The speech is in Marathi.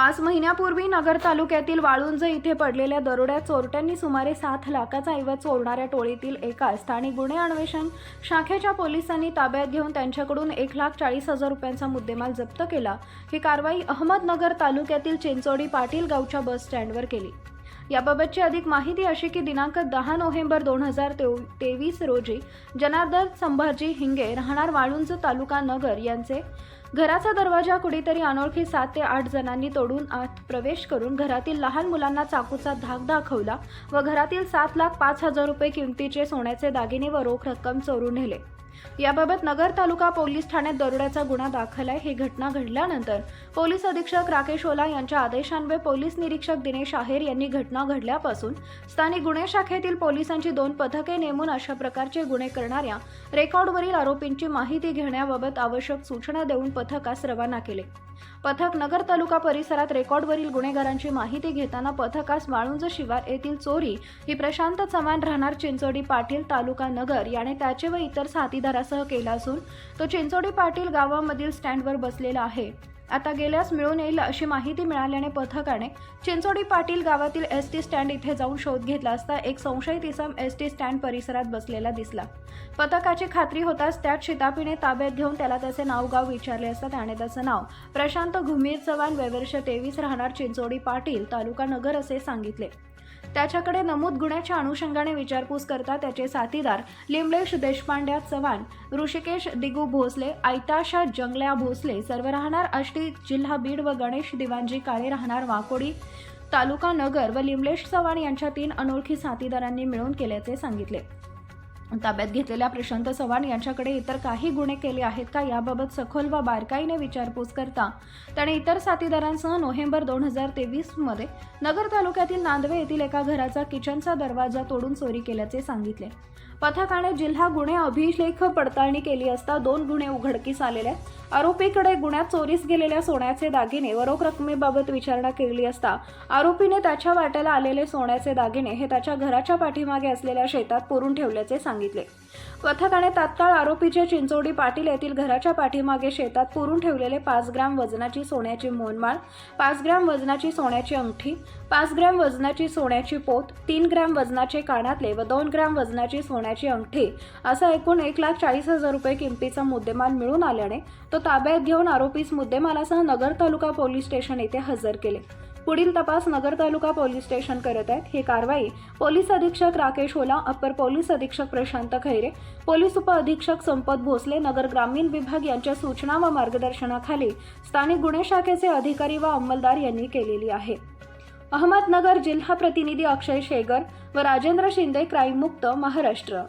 पाच महिन्यापूर्वी नगर तालुक्यातील वाळुंज इथे पडलेल्या दरोड्यात चोरट्यांनी सुमारे सात लाखाचा ऐवज चोरणाऱ्या टोळीतील एका स्थानिक गुन्हे अन्वेषण शाखेच्या पोलिसांनी ताब्यात घेऊन त्यांच्याकडून एक लाख चाळीस हजार रुपयांचा मुद्देमाल जप्त केला. ही कारवाई अहमदनगर तालुक्यातील चिंचोडी पाटील गावच्या बस स्टँडवर केली. याबाबतची अधिक माहिती अशी की दिनांक दहा नोव्हेंबर दोन हजार तेवीस रोजी जनार्दन संभाजी हिंगे राहणार वाळुंज तालुका नगर यांचे घराचा दरवाजा कुणीतरी अनोळखी सात ते आठ जणांनी तोडून आत प्रवेश करून घरातील लहान मुलांना चाकूचा धाक दाखवला व घरातील सात लाख पाच हजार रुपये किमतीचे सोन्याचे दागिने व रोख रक्कम चोरून नेले. याबाबत नगर तालुका पोलीस ठाण्यात दरोड्याचा गुन्हा दाखल आहे. ही घटना घडल्यानंतर पोलीस अधीक्षक राकेश ओला यांच्या आदेशान्वये पोलीस निरीक्षक दिनेश आहेर यांनी घटना घडल्यापासून स्थानिक गुन्हे शाखेतील पोलिसांची दोन पथके नेमून अशा प्रकारचे गुन्हे करणाऱ्या रेकॉर्डवरील आरोपींची माहिती घेण्याबाबत आवश्यक सूचना देऊन पथकास रवाना केले. पथक नगर तालुका परिसरात रेकॉर्डवरील गुन्हेगारांची माहिती घेताना पथकास वाळुंज शिवार येथील चोरी ही प्रशांत चव्हाण राहणार चिंचोडी पाटील तालुका नगर याने त्याचे व इतर साथीदार साथीदारासह केला असून तो चिंचोडी पाटील गावामधील स्टँडवर बसलेला आहे. आता गेल्यास मिळून येईल अशी माहिती मिळाल्याने पथकाने चिंचोडी पाटील गावातील एस टी स्टँड इथे जाऊन शोध घेतला असता एक संशयित इसम एस टी स्टँड परिसरात बसलेला दिसला. पथकाची खात्री होताच त्यात शितापीने ताब्यात घेऊन त्याला त्याचे नाव गाव विचारले असता त्याने त्याचं नाव प्रशांत घुमीर चव्हाण वेवर्ष तेवीस राहणार चिंचोडी पाटील तालुका नगर असे सांगितले. त्याच्याकडे नमूद गुन्ह्याच्या अनुषंगाने विचारपूस करता त्याचे साथीदार लिमलेश देशपांड्या चव्हाण ऋषिकेश दिगू भोसले आयताशा जंगल्या भोसले सर्व राहणार आष्टी जिल्हा बीड व गणेश दिवांजी काळे राहणार वाकोडी तालुका नगर व लिमलेश चव्हाण यांच्या तीन अनोळखी साथीदारांनी मिळून केल्याचे सांगितले. ताब्यात घेतलेल्या प्रशांत चव्हाण यांच्याकडे इतर काही गुन्हे केले आहेत का याबाबत सखोल व बारकाईने विचारपूस करता. त्याने इतर साथीदारांसह नोव्हेंबर दोन हजार तेवीसमध्ये नगर तालुक्यातील नांदवे येथील एका घराचा किचनचा दरवाजा तोडून चोरी केल्याचे सांगितले. पथकाने जिल्हा गुन्हे अभिलेख पडताळणी केली असता दोन गुन्हे उघडकीस आलेले. आरोपीकडे गुन्ह्यात चोरीस गेलेल्या सोन्याचे दागिने व रोख रकमेबाबत विचारणा केली असता आरोपीने त्याच्या वाट्याला आलेले सोन्याचे दागिने हे त्याच्या घराच्या पाठीमागे असलेल्या शेतात पुरून ठेवल्याचे सांगितले. पथकाने तात्काळ आरोपीचे चिंचोडी पाटील येथील घराच्या पाठीमागे शेतात पुरून ठेवलेले पाच ग्रॅम वजनाची सोन्याची मोनमाळ पाच ग्रॅम वजनाची सोन्याची अंगठी पाच ग्रॅम वजनाची सोन्याची पोत तीन ग्रॅम वजनाचे कानातले व दोन ग्रॅम वजनाची सोन्याची अंगठी असा एकूण एक लाख चाळीस हजार रुपये किमतीचा मुद्देमाल मिळून आल्याने तो ताब्यात घेऊन आरोपीस मुद्देमालासह नगर तालुका पोलीस स्टेशन येथे हजर केले. पुढील तपास नगर तालुका पोलीस स्टेशन करत आहेत. ही कारवाई पोलीस अधीक्षक राकेश ओला अप्पर पोलीस अधीक्षक प्रशांत खैरे पोलीस उपअधीक्षक संपत भोसले नगर ग्रामीण विभाग यांच्या सूचना व मार्गदर्शनाखाली स्थानिक गुन्हे शाखेचे अधिकारी व अंमलदार यांनी केलेली आहे. अहमदनगर जिल्हा प्रतिनिधी अक्षय शेगर व राजेंद्र शिंदे क्राईम मुक्त महाराष्ट्र.